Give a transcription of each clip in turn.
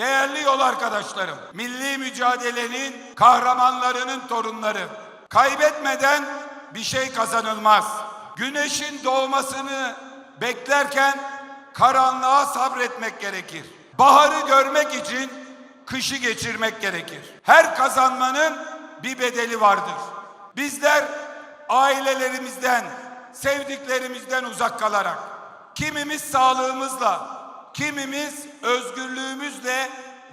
Değerli yol arkadaşlarım, milli mücadelenin kahramanlarının torunları. Kaybetmeden bir şey kazanılmaz. Güneşin doğmasını beklerken karanlığa sabretmek gerekir. Baharı görmek için kışı geçirmek gerekir. Her kazanmanın bir bedeli vardır. Bizler ailelerimizden, sevdiklerimizden uzak kalarak, kimimiz sağlığımızla, kimimiz özgürlüğümüzle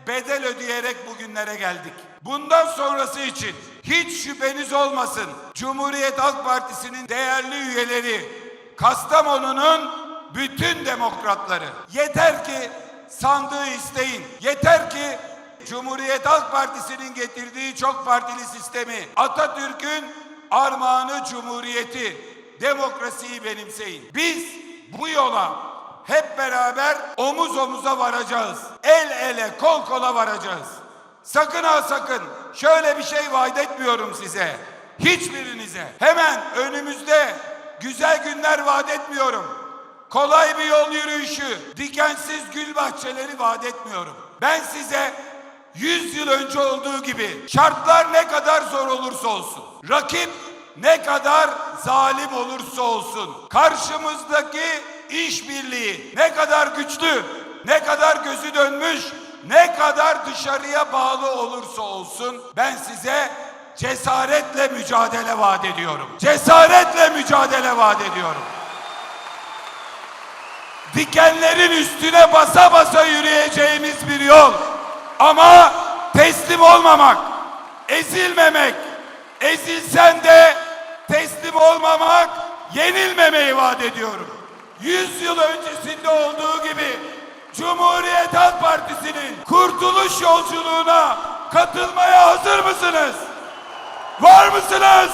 bedel ödeyerek bugünlere geldik. Bundan sonrası için hiç şüpheniz olmasın. Cumhuriyet Halk Partisi'nin değerli üyeleri, Kastamonu'nun bütün demokratları. Yeter ki sandığı isteyin. Yeter ki Cumhuriyet Halk Partisi'nin getirdiği çok partili sistemi, Atatürk'ün armağanı cumhuriyeti, demokrasiyi benimseyin. Biz bu yola hep beraber omuz omuza varacağız. El ele, kol kola varacağız. Sakın ha sakın şöyle bir şey vaat etmiyorum size. Hiçbirinize. Hemen önümüzde güzel günler vaat etmiyorum. Kolay bir yol yürüyüşü, dikensiz gül bahçeleri vaat etmiyorum. Ben size 100 yıl önce olduğu gibi şartlar ne kadar zor olursa olsun, rakip ne kadar zalim olursa olsun, karşımızdaki işbirliği ne kadar güçlü, ne kadar gözü dönmüş, ne kadar dışarıya bağlı olursa olsun ben size cesaretle mücadele vaat ediyorum. Cesaretle mücadele vaat ediyorum dikenlerin üstüne basa basa yürüyeceğimiz bir yol. Ama teslim olmamak, ezilmemek, ezilsen de teslim olmamak, yenilmemeyi vaat ediyorum. Yüz yıl öncesinde olduğu gibi Cumhuriyet Halk Partisi'nin kurtuluş yolculuğuna katılmaya hazır mısınız? Var mısınız?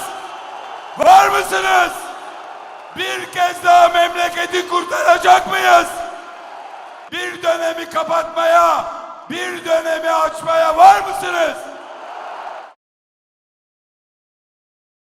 Var mısınız? Bir kez daha memleketi kurtaracak mıyız? Bir dönemi kapatmaya, bir dönemi açmaya var mısınız?